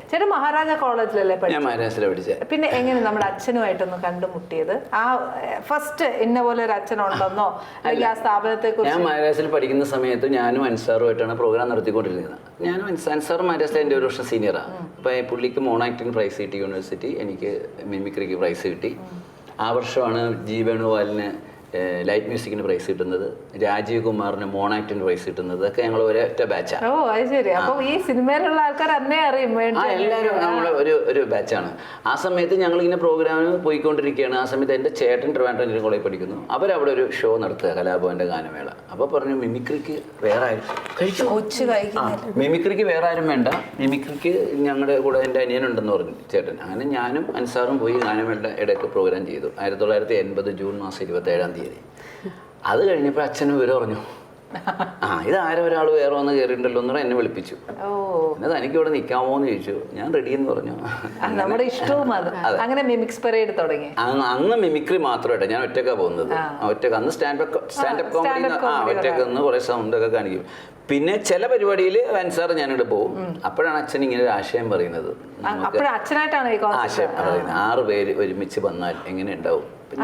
ചേട്ടൻ മഹാരാജ കോളേജിലല്ലേ ഞാൻ പഠിച്ചത് പിന്നെ എങ്ങനെ നമ്മുടെ അച്ഛനുമായിട്ടൊന്ന് കണ്ടുമുട്ടിയത്? ആ ഫസ്റ്റ് ഇന്ന പോലെ ഒരു അച്ഛനുണ്ടെന്നോ? അല്ലെങ്കിൽ ആ സ്ഥാപനത്തെ ഞാൻ മഹാരാജിൽ മഹാരാഷ്ട്രയിൽ പഠിക്കുന്ന സമയത്ത് ഞാനും അൻസാറുമായിട്ടാണ് പ്രോഗ്രാം നടത്തിക്കൊണ്ടിരുന്നത്. ഞാനും അൻസാർ അൻസാർ മഹാരാഷ്ട്ര എന്റെ ഒരു വർഷം സീനിയറാണ് അപ്പോൾ പുള്ളിക്ക് മോണാക്ടിങ് പ്രൈസ് കിട്ടി യൂണിവേഴ്സിറ്റി എനിക്ക് മിമിക്രിക്ക് പ്രൈസ് കിട്ടി. ആ വർഷമാണ് ജി വേണുഗോപാലിന് ലൈറ്റ് മ്യൂസിക്കിന് പ്രൈസ് കിട്ടുന്നത് രാജീവ് കുമാറിന് മോണാക്ടിന് പ്രൈസ് കിട്ടുന്നത് ഒക്കെ ഞങ്ങൾ ഒരൊറ്റ ബാച്ചാണ് ഓ അത് ശരി. അപ്പോൾ ഈ സിനിമയിലുള്ള ആൾക്കാർ അന്നേ അറിയും ആ എല്ലാവരും നമ്മൾ ഒരു ഒരു ബാച്ചാണ് ആ സമയത്ത് ഞങ്ങൾ ഇങ്ങനെ പ്രോഗ്രാമിന് പോയിക്കൊണ്ടിരിക്കുകയാണ്. ആ സമയത്ത് എന്റെ ചേട്ടൻ ട്രിവാൻഡ്രം എഞ്ചിനീയറിംഗ് കോളേജിൽ പഠിക്കുന്നു. അവരവിടെ ഒരു ഷോ നടത്തുക കലാഭവന്റെ ഗാനമേള. അപ്പോൾ പറഞ്ഞു മിമിക്രിക്ക് വേറെ ആരും മിമിക്രിക്ക് വേറെ ആരും വേണ്ട. മിമിക്രിക്ക് ഞങ്ങളുടെ കൂടെ എന്റെ അനിയനുണ്ടെന്ന് പറഞ്ഞു ചേട്ടൻ. അങ്ങനെ ഞാനും അൻസാറും പോയി ഗാനമേളയുടെ ഇടയ്ക്ക് പ്രോഗ്രാം ചെയ്തു. ആയിരത്തി തൊള്ളായിരത്തി എൺപത് ജൂൺ മാസം ഇരുപത്തി ഏഴാം തീയതി അത് കഴിഞ്ഞപ്പോൾ അച്ഛനും വിവരം പറഞ്ഞു ആ ഇത് ആരോ ഒരാൾ വേറെ വന്ന് കയറിയിട്ടുണ്ടല്ലോ എന്ന് എന്നെ വിളിപ്പിച്ചു. ഓ. പിന്നെ തനിക്ക് ഇവിടെ നിൽക്കാമോ എന്ന് ചോദിച്ചു. ഞാൻ റെഡി എന്ന് പറഞ്ഞു. നമ്മുടെ ഇഷ്ടവും അങ്ങനെ മിമിക്സ് പരേഡ് തുടങ്ങി. അന്ന് മിമിക്രി മാത്രമായിട്ട് ഞാൻ ഒറ്റക്കാ പോകുന്നത്. ഒറ്റയ്ക്ക് അന്ന് സ്റ്റാൻഡപ്പ് സ്റ്റാൻഡപ്പ് കോമഡി ആ ഒറ്റയ്ക്ക് നിന്ന് കുറേ സൗണ്ട് ഒക്കെ കാണിക്കും. പിന്നെ ചില പരിപാടിയിൽ വൻസാർ ഞാനിവിടെ പോകും. അപ്പോഴാണ് അച്ഛൻ ഇങ്ങനെ ഒരു ആശയം പറയുന്നത്. ആശയം പറയുന്നത്. ആറ് പേര് ഒരുമിച്ച് വന്നാൽ എങ്ങനെ ഉണ്ടാവും? ഇത്?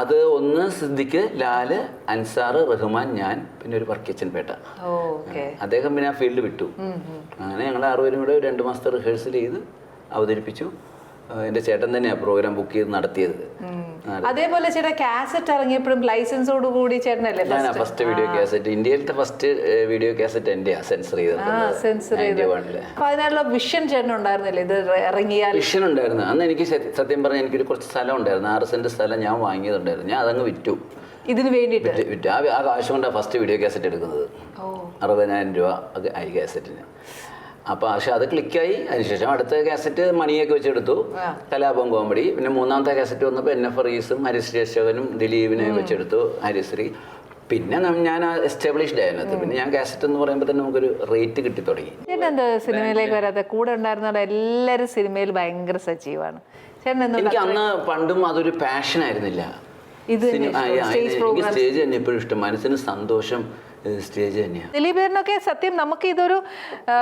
അത് ഒന്ന് സിദ്ദിഖ് ലാൽ അൻസാർ റഹ്മാൻ ഞാൻ പിന്നെ ഒരു വർക്കിച്ചൻ പേട്ട. അദ്ദേഹം പിന്നെ ആ ഫീൽഡ് വിട്ടു. അങ്ങനെ ഞങ്ങൾ ആറുപേരും കൂടെ രണ്ട് മാസത്തെ റിഹേഴ്സൽ ചെയ്ത് അവതരിപ്പിച്ചു. എന്റെ ചേട്ടൻ തന്നെയാണ് പ്രോഗ്രാം ബുക്ക് ചെയ്ത് നടത്തിയത്. അതേപോലെ ചേട്ടാ കാസറ്റ് ഇറങ്ങിയപ്പോഴും ലൈസൻസോട് കൂടി ചേട്ടനല്ലേ ഫസ്റ്റ് വീഡിയോ കാസറ്റ് ഇന്ത്യയിലത്തെ ഫസ്റ്റ് വീഡിയോ കാസറ്റ് എന്റെ സെൻസർ സെൻസർ ചെയ്തത്. അപ്പൊ അതിനുള്ള വിഷൻ ചേട്ടൻ ഉണ്ടായിരുന്നില്ലേ? ഇത് ഇറങ്ങിയാൽ വിഷൻ ഉണ്ടായിരുന്നു. അന്ന് എനിക്ക് സത്യം പറഞ്ഞാൽ എനിക്കൊരു കുറച്ച് സ്ഥലം ഉണ്ടായിരുന്നു. ആറ് സെന്റ് സ്ഥലം ഞാൻ വാങ്ങിയതുണ്ടായിരുന്നു. ഞാൻ അതങ്ങ് വിറ്റു. ഇതിന് വേണ്ടിയിട്ട്? വിറ്റ് ആ കാശ് കൊണ്ടാണ് ഫസ്റ്റ് വീഡിയോ കാസറ്റ് എടുക്കുന്നത്. അറുപതിനായിരം രൂപ ഐ ആയി കാസറ്റിന് അപ്പോൾ പക്ഷെ അത് ക്ലിക്കായി. അതിനുശേഷം അടുത്ത കാസറ്റ് മണിയൊക്കെ വെച്ചെടുത്തു. കലാപം കോമഡി. പിന്നെ മൂന്നാമത്തെ കാസറ്റ് വന്നപ്പോൾ എൻ എഫ് റീസും ഹരിശ്രീ അശോകനും ദിലീപിനെ വെച്ചെടുത്തു ഹരിശ്രീ. പിന്നെ ഞാൻ എസ്റ്റാബ്ലിഷ്ഡ് ആയിരുന്നു പിന്നെ ഞാൻ കാസറ്റ് എന്ന് പറയുമ്പോൾ തന്നെ നമുക്കൊരു റേറ്റ് കിട്ടി തുടങ്ങി. ചേട്ടൻ സിനിമയിലേക്ക് വരാതെ കൂടെ ഉണ്ടായിരുന്നവരുടെ എല്ലാവരും സിനിമയിൽ ഭയങ്കര സജീവാണ്. എനിക്ക് അന്ന് പണ്ടും അതൊരു പാഷൻ ആയിരുന്നില്ല. സ്റ്റേജ് തന്നെ ഇപ്പോഴും ഇഷ്ടം. മനസ്സിന് സന്തോഷം. സ്റ്റേജ് തന്നെയാണ് ദിലീപേരനൊക്കെ സത്യം നമുക്ക് ഇതൊരു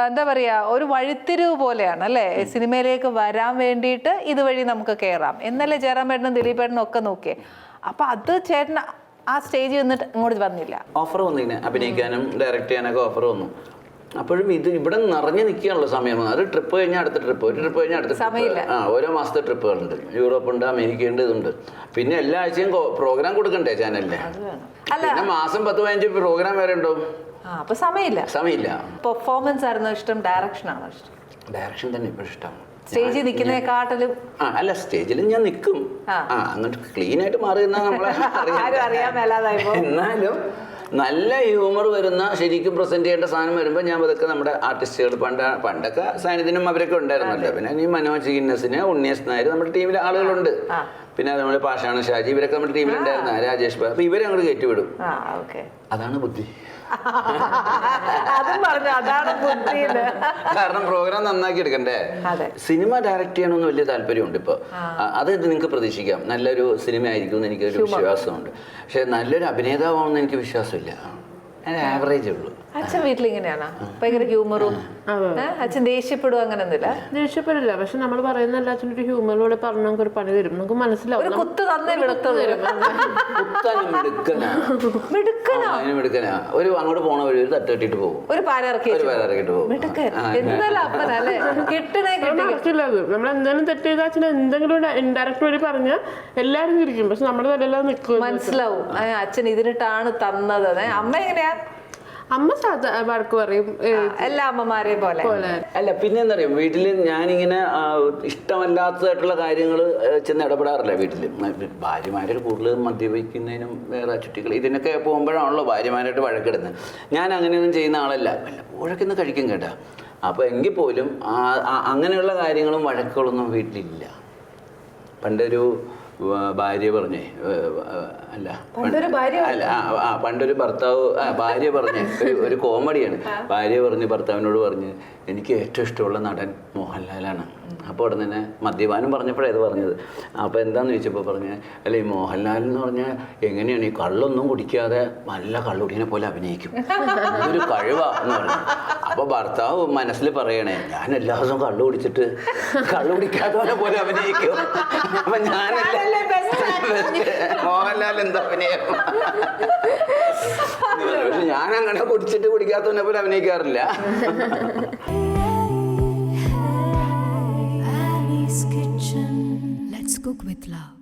എന്താ പറയാ ഒരു വഴിത്തിരിവ് പോലെയാണ് അല്ലേ? സിനിമയിലേക്ക് വരാൻ വേണ്ടിയിട്ട് ഇതുവഴി നമുക്ക് കയറാം എന്നല്ലേ ജയറാമേട്ടനും ദിലീപേട്ടനും ഒക്കെ നോക്കിയേ. അപ്പൊ അത് ചേട്ടൻ ആ സ്റ്റേജിൽ നിന്നിട്ട് ഇങ്ങോട്ട് വന്നില്ല. ഓഫർ വന്നിങ്ങനെ അഭിനയിക്കാനും ഡയറക്റ്റ് ചെയ്യാനൊക്കെ ഓഫർ വന്നു. അപ്പോഴും ഇത് ഇവിടെ നിറഞ്ഞു നിൽക്കാനുള്ള സമയം. അത് ട്രിപ്പ് കഴിഞ്ഞാൽ അടുത്ത ട്രിപ്പ് ഒരു ട്രിപ്പ് കഴിഞ്ഞാൽ അടുത്ത. ട്രിപ്പ് ആ ഓരോ മാസത്തെ ട്രിപ്പുകളുണ്ട് യൂറോപ്പ് ഉണ്ട് അമേരിക്ക ഉണ്ട് ഇതുണ്ട്. പിന്നെ എല്ലാ ആഴ്ചയും പ്രോഗ്രാം കൊടുക്കണ്ടേ ചാനലിൽ അല്ല. പിന്നെ മാസം പത്ത് പതിനഞ്ച് പ്രോഗ്രാം വരെ ഉണ്ടാവും അപ്പൊ സമയമില്ല. സമയമില്ല. പെർഫോമൻസ് ആയിരുന്നു ഇഷ്ടം ഡയറക്ഷൻ ആണോ ഇഷ്ടം. ഡയറക്ഷൻ തന്നെ ഇപ്പോഴും ഇഷ്ടമാണ് സ്റ്റേജിൽ നിൽക്കുന്നതിനെക്കാട്ടിലും ആ അല്ല സ്റ്റേജിൽ ഞാൻ നിൽക്കും ആ. എന്നിട്ട് ക്ലീൻ ആയിട്ട് മാറി എന്നാലും നല്ല ഹ്യൂമർ വരുന്ന ശരിക്കും പ്രസന്റ് ചെയ്യേണ്ട സാധനം വരുമ്പോൾ ഞാൻ പതുക്കെ നമ്മുടെ ആർട്ടിസ്റ്റുകൾ പണ്ട പണ്ടൊക്കെ സാന്നിധ്യം അവരൊക്കെ ഉണ്ടായിരുന്നല്ലോ. പിന്നെ ഈ മനോജ് ഗിന്നസിന് ഉണ്ണിയസ് നായർ നമ്മുടെ ടീമിലെ ആളുകളുണ്ട്. പിന്നെ നമ്മുടെ പാഷാണ് ഷാജി. ഇവരൊക്കെ നമ്മുടെ ടീമിലുണ്ടായിരുന്ന രാജേഷ് ബാബു. അപ്പൊ ഇവരെ അങ്ങോട്ട് കയറ്റിവിടും. അതാണ് ബുദ്ധി. കാരണം പ്രോഗ്രാം നന്നാക്കി എടുക്കണ്ടേ? സിനിമ ഡയറക്ട് ചെയ്യണമെന്ന് വലിയ താല്പര്യമുണ്ട് ഇപ്പൊ. അത് നിങ്ങൾക്ക് പ്രതീക്ഷിക്കാം. നല്ലൊരു സിനിമ ആയിരിക്കും എന്ന് എനിക്കൊരു വിശ്വാസമുണ്ട്. പക്ഷെ നല്ലൊരു അഭിനേതാവാണെന്ന് എനിക്ക് വിശ്വാസമില്ല. ആവറേജേ ഉള്ളൂ. അച്ഛൻ വീട്ടിൽ ഇങ്ങനെയാണോ ഭയങ്കര ഹ്യൂമറും അച്ഛൻ ദേഷ്യപ്പെടും അങ്ങനൊന്നുമില്ല? ദേഷ്യപ്പെടില്ല. പക്ഷെ നമ്മൾ പറയുന്ന അച്ഛൻ ഒരു ഹ്യൂമറിലൂടെ പറഞ്ഞു നമുക്ക് ഒരു പണി തരും നമുക്ക് മനസ്സിലാവും. ഒരു കുത്ത് തന്നെ വിടത്തുള്ളൂ. കുത്താനും മിടുക്കനാ. മിടുക്കനാ? ഒരു അങ്ങോട്ട് പോണ വഴി ഒരു തട്ടിട്ട് പോകും. ഒരു പാര ഒരു പേരെ പോകും. നമ്മൾ എന്തെങ്കിലും തെറ്റ് ചെയ്ത അച്ഛൻ എന്തെങ്കിലും ഇൻഡയറക്റ്റ് വഴി പറഞ്ഞ എല്ലാരും ചിരിക്കും. പക്ഷെ നമ്മുടെ തലയിലാ നിൽക്കും മനസ്സിലാവും. അച്ഛൻ ഇതിനിട്ടാണ് തന്നത്. അമ്മ എങ്ങനെയാ? അമ്മ സാധാ വഴക്ക് പറയും എല്ലാ അമ്മമാരെ പോലെ. അല്ല പിന്നെ എന്താ പറയുക വീട്ടിൽ ഞാനിങ്ങനെ ഇഷ്ടമല്ലാത്തതായിട്ടുള്ള കാര്യങ്ങൾ ചെന്ന് ഇടപെടാറില്ല വീട്ടിൽ ഭാര്യമാരെ കൂടുതൽ മദ്യപിക്കുന്നതിനും വേറെ ചുറ്റികൾ ഇതിനൊക്കെ പോകുമ്പോഴാണല്ലോ ഭാര്യമാരായിട്ട് വഴക്കിടുന്നത്. ഞാൻ അങ്ങനെയൊന്നും ചെയ്യുന്ന ആളല്ല. വല്ലപ്പോഴൊക്കെ ഒന്ന് കഴിക്കും കേട്ടാ. അപ്പോൾ എങ്കിൽ പോലും അങ്ങനെയുള്ള കാര്യങ്ങളും വഴക്കുകളൊന്നും വീട്ടിലില്ല. പണ്ടൊരു ഭാര്യ പറഞ്ഞേ അല്ല. ഭാര്യ അല്ല ആ, പണ്ടൊരു ഭർത്താവ് ഭാര്യ പറഞ്ഞേ ഒരു ഒരു കോമഡിയാണ്. ഭാര്യ പറഞ്ഞ് ഭർത്താവിനോട് പറഞ്ഞ് എനിക്ക് ഏറ്റവും ഇഷ്ടമുള്ള നടൻ മോഹൻലാലാണ്. അപ്പോൾ ഉടനെ തന്നെ മദ്യപാനം പറഞ്ഞപ്പോഴേ ഇത് പറഞ്ഞത്. അപ്പോൾ എന്താണെന്ന് ചോദിച്ചപ്പോൾ പറഞ്ഞ് അല്ല ഈ മോഹൻലാൽ എന്ന് പറഞ്ഞാൽ എങ്ങനെയാണ് ഈ കള്ളൊന്നും കുടിക്കാതെ നല്ല കള്ളുടിനെ പോലെ അഭിനയിക്കും. ഒരു കഴിവാ എന്ന് പറഞ്ഞു. അപ്പൊ ഭർത്താവ് മനസ്സിൽ പറയണേ ഞാൻ എല്ലാ ദിവസവും കള്ളു കുടിച്ചിട്ട് കള്ളു കുടിക്കാത്തവനെ പോലെ അഭിനയിക്കും. മോഹൻലാൽ എന്താ ഞാൻ അങ്ങനെ കുടിച്ചിട്ട് കുടിക്കാത്തവനെ പോലെ അഭിനയിക്കാറില്ല. Let's cook with love.